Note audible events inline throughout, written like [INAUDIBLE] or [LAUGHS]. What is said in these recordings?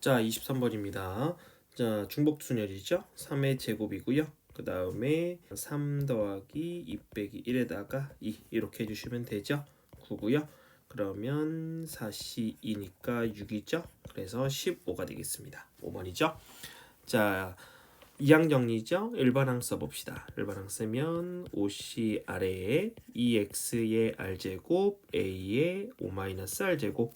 자, 23번입니다. 자, 중복 순열이죠. 3의 제곱이고요. 그 다음에 3 더하기 2 빼기 1에다가 2 이렇게 해주시면 되죠. 9고요. 그러면 4시 2니까 6이죠. 그래서 15가 되겠습니다. 5번이죠. 자, 이항 정리죠. 일반항 써봅시다. 일반항 쓰면 5c 아래에 2x의 r제곱 a의 5-r제곱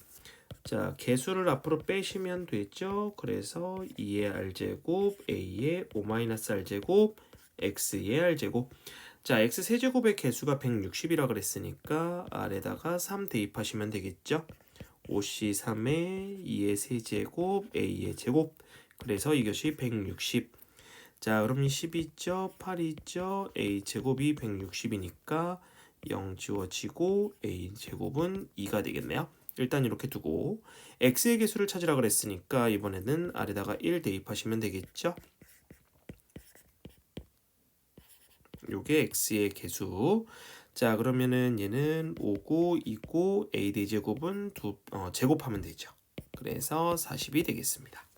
자 개수를 앞으로 빼시면 되죠. 그래서 2의 r제곱 a의 5-r제곱 x의 r제곱 자 x 세제곱의 개수가 160이라 그랬으니까 r에다가 3 대입하시면 되겠죠. 5c 3의 2의 세제곱 a의 제곱 그래서 이것이 160 자, 그럼 10이죠, 8이죠, a 제곱이 160이니까 0 지워지고 a 제곱은 2가 되겠네요. 일단 이렇게 두고 x의 개수를 찾으라 그랬으니까 이번에는 아래다가 1 대입하시면 되겠죠. 요게 x의 개수. 자, 그러면은 얘는 5고 2고 a 대 제곱은 두 어, 제곱하면 되죠. 그래서 40이 되겠습니다.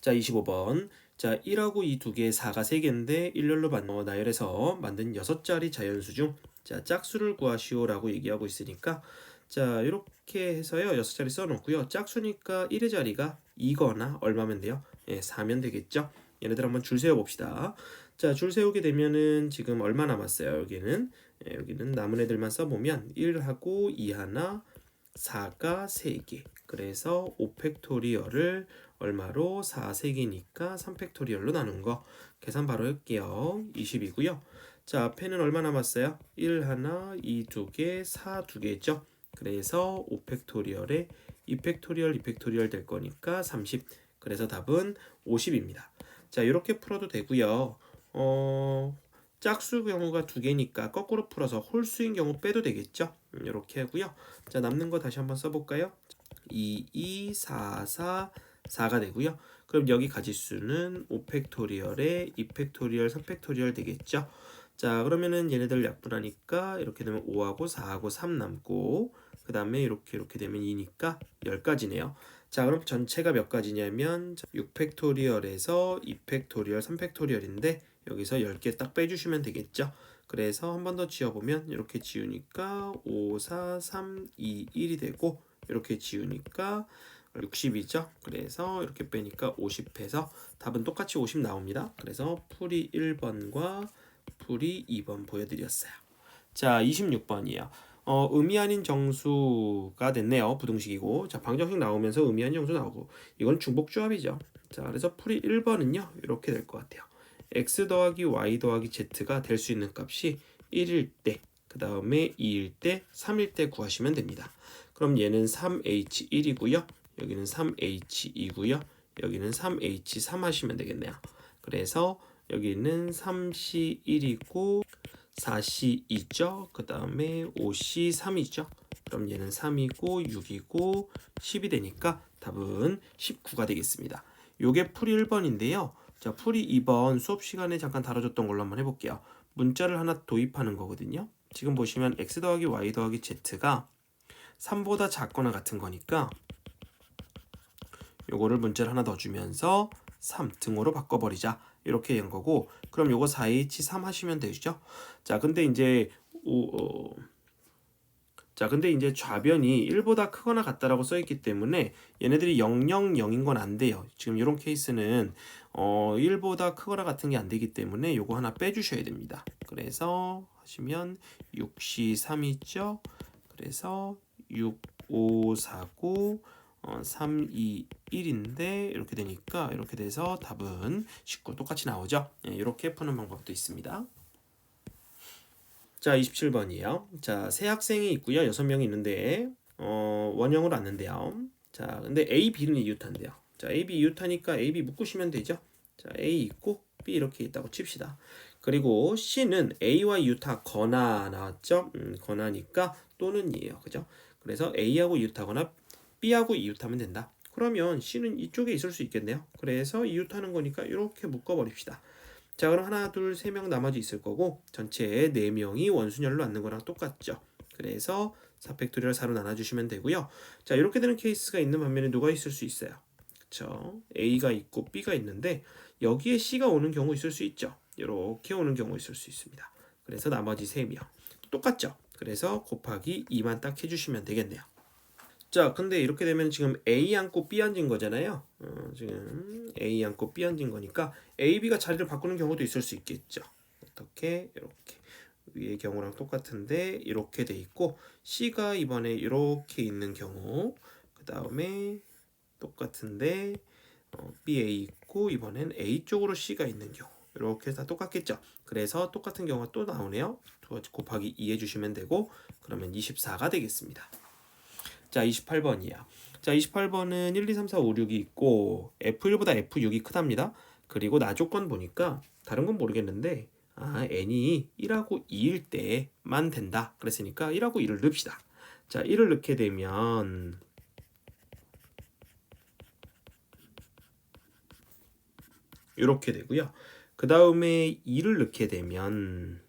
자, 25번. 자, 1하고 이두 개, 4가 3개인데 일렬로 만, 어, 나열해서 만든 6자리 자연수 중 자, 짝수를 구하시오라고 얘기하고 있으니까 자, 이렇게 해서요. 6자리 써 놓고요. 짝수니까 1의 자리가 2거나 얼마면 돼요? 예, 4면 되겠죠? 얘네들 한번 줄 세워 봅시다. 자, 줄 세우게 되면은 지금 얼마 남았어요? 여기는 예, 여기는 남은 애들만 써 보면 1하고 2 하나, 4가 3개. 그래서 5팩토리얼을 얼마로 4세기니까 3팩토리얼로 나눈 거 계산 바로 할게요. 20이고요. 자, 앞에는 얼마 남았어요? 1 하나, 2두 개, 4두 개죠. 그래서 5팩토리얼에 2팩토리얼, 2팩토리얼 될 거니까 30. 그래서 답은 50입니다. 자, 이렇게 풀어도 되고요. 어, 짝수 경우가 두 개니까 거꾸로 풀어서 홀수인 경우 빼도 되겠죠. 이렇게 하고요. 자, 남는 거 다시 한번 써볼까요? 2, 2, 4, 4, 4가 되고요. 그럼 여기 가지수는 5팩토리얼에 2팩토리얼, 3팩토리얼 되겠죠. 자 그러면은 얘네들 약분하니까 이렇게 되면 5하고 4하고 3 남고 그 다음에 이렇게 이렇게 되면 2니까 10가지네요. 자 그럼 전체가 몇 가지냐면 6팩토리얼에서 2팩토리얼, 3팩토리얼인데 여기서 10개 딱 빼주시면 되겠죠. 그래서 한 번 더 지어보면 이렇게 지우니까 5, 4, 3, 2, 1이 되고 이렇게 지우니까 60이죠. 그래서 이렇게 빼니까 50해서 답은 똑같이 50 나옵니다. 그래서 풀이 1번과 풀이 2번 보여드렸어요. 자, 26번이에요. 어, 의미 아닌 정수가 됐네요. 부등식이고. 자, 방정식 나오면서 의미 아닌 정수 나오고. 이건 중복조합이죠. 자, 그래서 풀이 1번은요. 이렇게 될 것 같아요. x 더하기 y 더하기 z가 될 수 있는 값이 1일 때, 그 다음에 2일 때, 3일 때 구하시면 됩니다. 그럼 얘는 3h1이고요. 여기는 3h2고요. 여기는 3h3 하시면 되겠네요. 그래서 여기는 3c1이고 4c2죠. 그 다음에 5c3이죠. 그럼 얘는 3이고 6이고 10이 되니까 답은 19가 되겠습니다. 요게 풀이 1번인데요. 자, 풀이 2번 수업 시간에 잠깐 다뤄줬던 걸로 한번 해볼게요. 문자를 하나 도입하는 거거든요. 지금 보시면 x 더하기 y 더하기 z가 3보다 작거나 같은 거니까 요거를 문자를 하나 더 주면서 3 등호로 바꿔버리자 이렇게 한 거고 그럼 요거 4H3 하시면 되죠? 자 근데 이제 오, 어, 자 근데 이제 좌변이 1보다 크거나 같다라고 써 있기 때문에 얘네들이 0, 0, 0인 건 안 돼요. 지금 이런 케이스는 어, 1보다 크거나 같은 게 안 되기 때문에 요거 하나 빼 주셔야 됩니다. 그래서 하시면 6C 3이죠? 그래서 6, 5, 4, 9 어, 3, 2, 1인데 이렇게 되니까 이렇게 돼서 답은 19 똑같이 나오죠. 예, 이렇게 푸는 방법도 있습니다. 자, 27번이에요. 자, 세 학생이 있고요. 여섯 명이 있는데 어, 원형을 왔는데요. 자, 근데 A, B는 이웃한데요. 자, A, B 이웃하니까 A, B 묶으시면 되죠. 자, A 있고 B 이렇게 있다고 칩시다. 그리고 C는 A와 이웃하거나 나왔죠. 음, 거나니까 또는이에요. 그죠? 그래서 A하고 이웃하거나 B하고 이웃하면 된다. 그러면 C는 이쪽에 있을 수 있겠네요. 그래서 이웃하는 거니까 이렇게 묶어버립시다. 자 그럼 하나 둘 세 명 나머지 있을 거고 전체에 네 명이 원순열로 앉는 거랑 똑같죠. 그래서 4팩토리얼 4로 나눠주시면 되고요. 자 이렇게 되는 케이스가 있는 반면에 누가 있을 수 있어요. 그쵸? A가 있고 B가 있는데 여기에 C가 오는 경우 있을 수 있죠. 이렇게 오는 경우 있을 수 있습니다. 그래서 나머지 3명 똑같죠. 그래서 곱하기 2만 딱 해주시면 되겠네요. 자, 근데 이렇게 되면 지금 A 앉고 B 앉은 거잖아요. 어, 지금 A 앉고 B 앉은 거니까 A, B가 자리를 바꾸는 경우도 있을 수 있겠죠. 어떻게? 이렇게 위의 경우랑 똑같은데 이렇게 돼 있고 C가 이번에 이렇게 있는 경우 그 다음에 똑같은데 어, BA 있고 이번엔 A 쪽으로 C가 있는 경우 이렇게 다 똑같겠죠. 그래서 똑같은 경우가 또 나오네요. 두 가지 곱하기 2 해주시면 되고 그러면 24가 되겠습니다. 자 28번이야. 자 28번은 1, 2, 3, 4, 5, 6이 있고 F1보다 F6이 크답니다. 그리고 나 조건 보니까 다른 건 모르겠는데 아 n이 1하고 2일 때만 된다. 그랬으니까 1하고 2를 넣읍시다. 자 1을 넣게 되면 이렇게 되고요. 그 다음에 2를 넣게 되면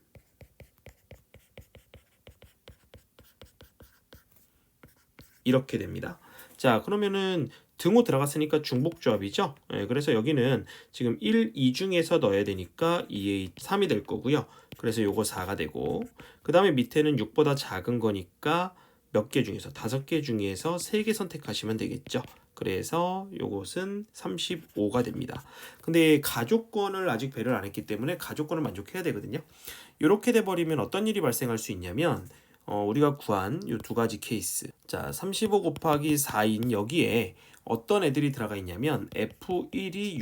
이렇게 됩니다. 자, 그러면은 등호 들어갔으니까 중복조합이죠. 예, 그래서 여기는 지금 1, 2 중에서 넣어야 되니까 2의 3이 될 거고요. 그래서 요거 4가 되고 그 다음에 밑에는 6보다 작은 거니까 몇 개 중에서 다섯 개 중에서 세 개 선택하시면 되겠죠. 그래서 요것은 35가 됩니다. 근데 가족권을 아직 배를 안 했기 때문에 가족권을 만족해야 되거든요. 이렇게 돼 버리면 어떤 일이 발생할 수 있냐면 어, 우리가 구한 이 두 가지 케이스. 자, 35 곱하기 4인 여기에 어떤 애들이 들어가 있냐면 F1이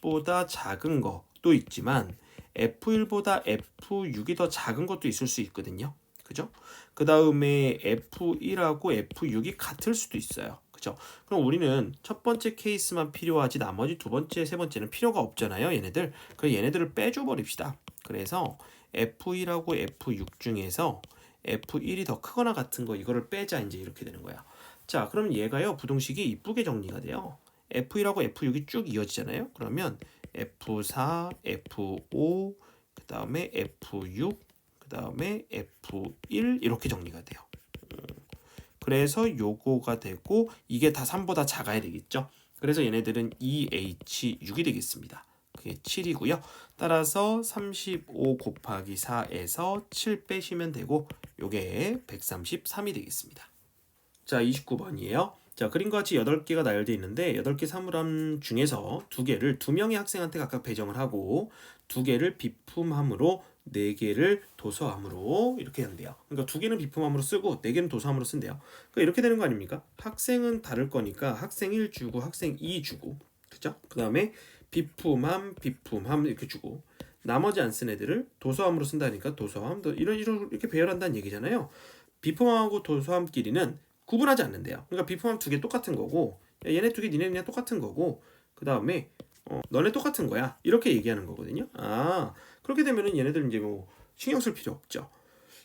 6보다 작은 것도 있지만 F1보다 F6이 더 작은 것도 있을 수 있거든요. 그죠? 그 다음에 F1하고 F6이 같을 수도 있어요. 그죠? 그럼 우리는 첫 번째 케이스만 필요하지 나머지 두 번째, 세 번째는 필요가 없잖아요. 얘네들. 그래서 얘네들을 빼줘 버립시다. 그래서 F1하고 F6 중에서 F1이 더 크거나 같은 거 이거를 빼자 이제 이렇게 되는 거야. 자, 그럼 얘가요. 부동식이 이쁘게 정리가 돼요. F1하고 F6이 쭉 이어지잖아요. 그러면 F4, F5, 그 다음에 F6, 그 다음에 F1 이렇게 정리가 돼요. 음, 그래서 요거가 되고 이게 다 3보다 작아야 되겠죠. 그래서 얘네들은 EH6이 되겠습니다. 그게 7이고요. 따라서 35 곱하기 4에서 7 빼시면 되고 요게 133이 되겠습니다. 자, 29번이에요. 자, 그림과 같이 8개가 나열되어 있는데 8개 사물함 중에서 2개를 2명의 학생한테 각각 배정을 하고 2개를 비품함으로 4개를 도서함으로 이렇게 한대요. 그러니까 2개는 비품함으로 쓰고 4개는 도서함으로 쓴대요. 그러니까 이렇게 되는 거 아닙니까? 학생은 다를 거니까 학생 1 주고 학생 2 주고 그죠? 그 다음에 비품함, 비품함 이렇게 주고 나머지 안 쓴 애들을 도서함으로 쓴다니까 도서함 이런 이런 이렇게 배열한다는 얘기잖아요. 비품함하고 도서함끼리는 구분하지 않는데요. 그러니까 비품함 두 개 똑같은 거고 야, 얘네 두 개 니네 그냥 똑같은 거고 그 다음에 어, 너네 똑같은 거야 이렇게 얘기하는 거거든요. 아 그렇게 되면은 얘네들 이제 뭐 신경 쓸 필요 없죠.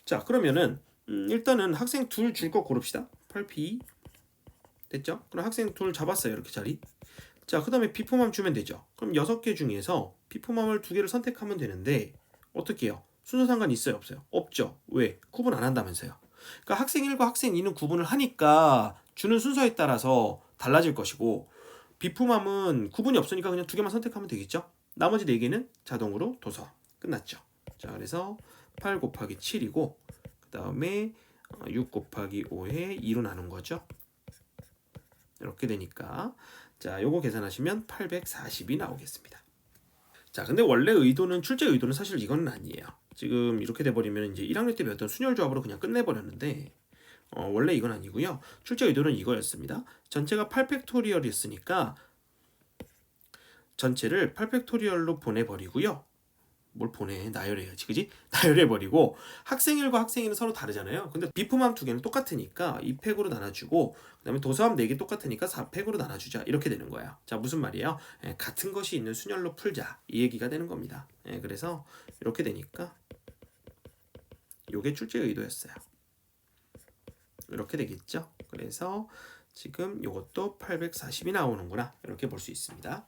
자 그러면은 음, 일단은 학생 둘 줄 거 고릅시다. 8P 됐죠? 그럼 학생 둘 잡았어요 이렇게 자리. 자, 그 다음에 비포함 주면 되죠. 그럼 6개 중에서 비포함을 2개를 선택하면 되는데 어떻게 해요? 순서 상관 있어요? 없어요? 없죠. 왜? 구분 안 한다면서요. 그러니까 학생 1과 학생 2는 구분을 하니까 주는 순서에 따라서 달라질 것이고 비품함은 구분이 없으니까 그냥 두 개만 선택하면 되겠죠. 나머지 4개는 자동으로 도서 끝났죠. 자, 그래서 8 곱하기 7이고 그 다음에 6 곱하기 5에 2로 나눈 거죠. 이렇게 되니까 자, 요거 계산하시면 840이 나오겠습니다. 자, 근데 원래 의도는 출제 의도는 사실 이거는 아니에요. 지금 이렇게 돼 버리면 이제 1학년 때 배웠던 순열 조합으로 그냥 끝내 버렸는데 어, 원래 이건 아니고요. 출제 의도는 이거였습니다. 전체가 8팩토리얼이었으니까 전체를 8팩토리얼로 보내 버리고요. 뭘 보내 나열해야지. 그지? [LAUGHS] 나열해 버리고 학생 1과 학생 2는 서로 다르잖아요. 근데 비품함 두 개는 똑같으니까 2팩으로 나눠주고 그 다음에 도서함 4개 똑같으니까 4팩으로 나눠주자. 이렇게 되는 거예요 자 무슨 말이에요? 예, 같은 것이 있는 순열로 풀자. 이 얘기가 되는 겁니다. 예, 그래서 이렇게 되니까 요게 출제 의도였어요. 이렇게 되겠죠? 그래서 지금 요것도 840이 나오는구나. 이렇게 볼 수 있습니다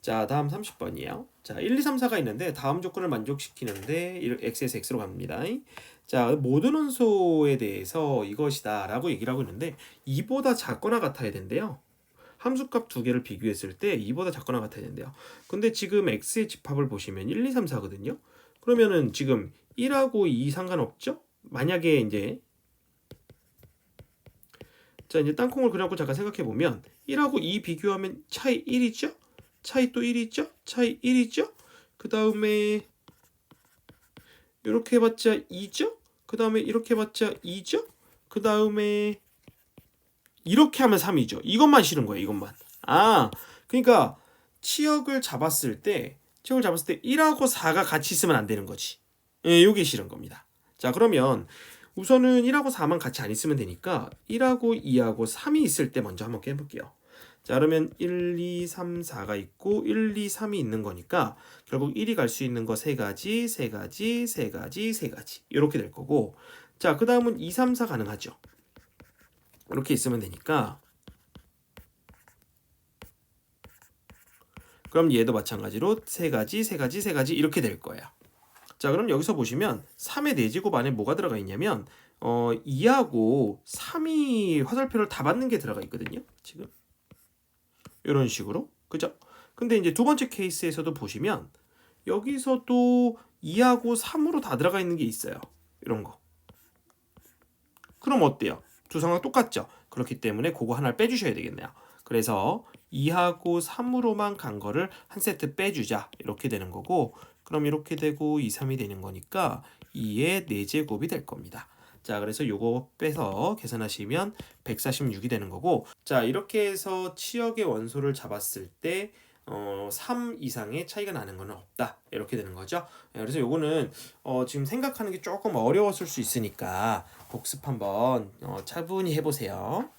자, 다음 30번이에요. 자, 1, 2, 3, 4가 있는데 다음 조건을 만족시키는데 이- x에서 x로 갑니다. 자, 모든 원소에 대해서 이것이다 라고 얘기를 하고 있는데 2보다 작거나 같아야 된대요. 함수값 두 개를 비교했을 때 2보다 작거나 같아야 된대요. 근데 지금 x의 집합을 보시면 1, 2, 3, 4거든요. 그러면은 지금 1하고 2 상관없죠? 만약에 이제 자 이제 땅콩을 그려고 잠깐 생각해 보면 1하고 2 비교하면 차이 1이죠? 차이 또 1이죠? 차이 1이죠? 그 다음에 이렇게 해봤자 2죠? 그 다음에 이렇게 해봤자 2죠? 그 다음에 이렇게 하면 3이죠. 이것만 싫은 거예요. 이것만. 아, 그러니까 치역을 잡았을 때 치역을 잡았을 때 1하고 4가 같이 있으면 안 되는 거지. 예, 요게 싫은 겁니다. 자, 그러면 우선은 1하고 4만 같이 안 있으면 되니까 1하고 2하고 3이 있을 때 먼저 한번 깨볼게요. 자, 그러면 1, 2, 3, 4가 있고 1, 2, 3이 있는 거니까 결국 1이 갈 수 있는 거 세 가지, 세 가지, 세 가지, 세 가지. 이렇게 될 거고. 자, 그 다음은 2, 3, 4 가능하죠. 이렇게 있으면 되니까 그럼 얘도 마찬가지로 세 가지, 세 가지, 세 가지 이렇게 될 거예요. 자, 그럼 여기서 보시면 3의 4제곱 안에 뭐가 들어가 있냐면 어, 2하고 3이 화살표를 다 받는 게 들어가 있거든요. 지금 이런 식으로. 그죠? 근데 이제 두 번째 케이스에서도 보시면 여기서도 2하고 3으로 다 들어가 있는 게 있어요. 이런 거. 그럼 어때요? 두 상황 똑같죠? 그렇기 때문에 그거 하나를 빼주셔야 되겠네요. 그래서 2하고 3으로만 간 거를 한 세트 빼주자. 이렇게 되는 거고, 그럼 이렇게 되고 2, 3이 되는 거니까 2의 4제곱이 될 겁니다. 자, 그래서 요거 빼서 계산하시면 146이 되는 거고, 자, 이렇게 해서 치역의 원소를 잡았을 때, 어, 3 이상의 차이가 나는 건 없다. 이렇게 되는 거죠. 예, 그래서 요거는 어, 지금 생각하는 게 조금 어려웠을 수 있으니까 복습 한번 어, 차분히 해보세요.